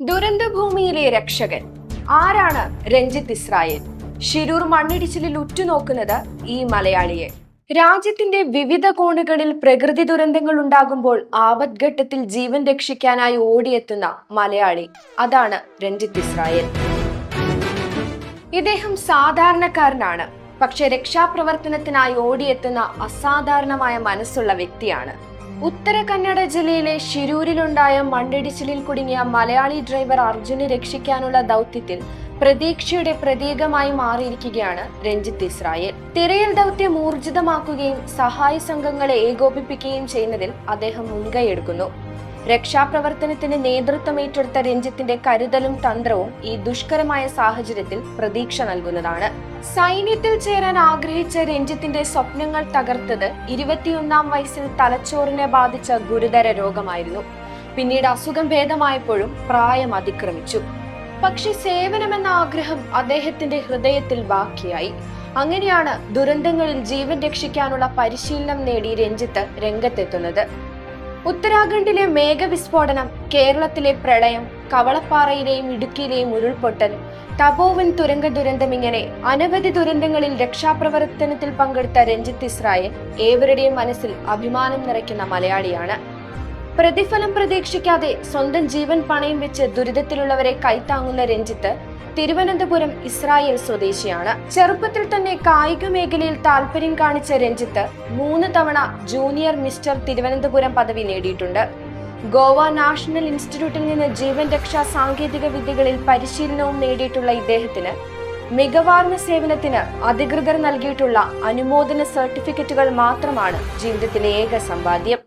ദുരന്തഭൂമിയിലെ രക്ഷകൻ ആരാണ് രഞ്ജിത്ത് ഇസ്രായേൽ? ശിരൂർ മണ്ണിടിച്ചിലിൽ ഉറ്റുനോക്കുന്നത് ഈ മലയാളിയെ. രാജ്യത്തിന്റെ വിവിധ കോണുകളിൽ പ്രകൃതി ദുരന്തങ്ങൾ ഉണ്ടാകുമ്പോൾ ആപത്ഘട്ടത്തിൽ ജീവൻ രക്ഷിക്കാനായി ഓടിയെത്തുന്ന മലയാളി അതാണ് രഞ്ജിത്ത് ഇസ്രായേൽ. ഇദ്ദേഹം സാധാരണക്കാരനാണ്. പക്ഷെ രക്ഷാപ്രവർത്തനത്തിനായി ഓടിയെത്തുന്ന അസാധാരണമായ മനസ്സുള്ള വ്യക്തിയാണ്. ഉത്തര കന്നഡ ജില്ലയിലെ ശിരൂരിലുണ്ടായ മണ്ണിടിച്ചിലിൽ കുടുങ്ങിയ മലയാളി ഡ്രൈവർ അർജുനെ രക്ഷിക്കാനുള്ള ദൗത്യത്തിൽ പ്രതീക്ഷയുടെ പ്രതീകമായി മാറിയിരിക്കുകയാണ് രഞ്ജിത്ത് ഇസ്രായേൽ. തിരയൽ ദൗത്യം ഊർജിതമാക്കുകയും സഹായ സംഘങ്ങളെ ഏകോപിപ്പിക്കുകയും ചെയ്യുന്നതിൽ അദ്ദേഹം മുൻകൈയെടുക്കുന്നു. രക്ഷാപ്രവർത്തനത്തിന് നേതൃത്വം ഏറ്റെടുത്ത രഞ്ജിത്തിന്റെ കരുതലും തന്ത്രവും ഈ ദുഷ്കരമായ സാഹചര്യത്തിൽ പ്രതീക്ഷ നൽകുന്നതാണ്. സൈന്യത്തിൽ ചേരാൻ ആഗ്രഹിച്ച രഞ്ജിത്തിന്റെ സ്വപ്നങ്ങൾ തകർത്തത് ഇരുപത്തിയൊന്നാം വയസ്സിൽ തലച്ചോറിനെ ബാധിച്ച ഗുരുതര രോഗമായിരുന്നു. പിന്നീട് അസുഖം ഭേദമായപ്പോഴും പ്രായം അതിക്രമിച്ചു. പക്ഷെ സേവനമെന്ന ആഗ്രഹം അദ്ദേഹത്തിന്റെ ഹൃദയത്തിൽ ബാക്കിയായി. അങ്ങനെയാണ് ദുരന്തങ്ങളിൽ ജീവൻ രക്ഷിക്കാനുള്ള പരിശീലനം നേടി രഞ്ജിത്ത് രംഗത്തെത്തുന്നത്. ഉത്തരാഖണ്ഡിലെ മേഘവിസ്ഫോടനം കേരളത്തിലെ പ്രളയം കവളപ്പാറയിലെയും ഇടുക്കിയിലെയും ഉരുൾപൊട്ടൽ തപോവൻ തുരങ്ക ദുരന്തം ഇങ്ങനെ അനവധി ദുരന്തങ്ങളിൽ രക്ഷാപ്രവർത്തനത്തിൽ പങ്കെടുത്ത രഞ്ജിത്ത് ഇസ്രായേൽ ഏവരുടെയും മനസ്സിൽ അഭിമാനം നിറയ്ക്കുന്ന മലയാളിയാണ്. പ്രതിഫലം പ്രതീക്ഷിക്കാതെ സ്വന്തം ജീവൻ പണയം വെച്ച് ദുരിതത്തിലുള്ളവരെ കൈത്താങ്ങുന്ന രഞ്ജിത്ത് തിരുവനന്തപുരം ഇസ്രായേൽ സ്വദേശിയാണ്. ചെറുപ്പത്തിൽ തന്നെ കായിക മേഖലയിൽ താല്പര്യം കാണിച്ച രഞ്ജിത്ത് മൂന്ന് തവണ ജൂനിയർ മിസ്റ്റർ തിരുവനന്തപുരം പദവി നേടിയിട്ടുണ്ട്. ഗോവ നാഷണൽ ഇൻസ്റ്റിറ്റ്യൂട്ടിൽ നിന്ന് ജീവൻ രക്ഷാ സാങ്കേതിക വിദ്യകളിൽ പരിശീലനവും നേടിയിട്ടുള്ള ഇദ്ദേഹത്തിന് മികവാർന്ന സേവനത്തിന് അധികൃതർ നൽകിയിട്ടുള്ള അനുമോദന സർട്ടിഫിക്കറ്റുകൾ മാത്രമാണ് ജീവിതത്തിലെ ഏക സമ്പാദ്യം.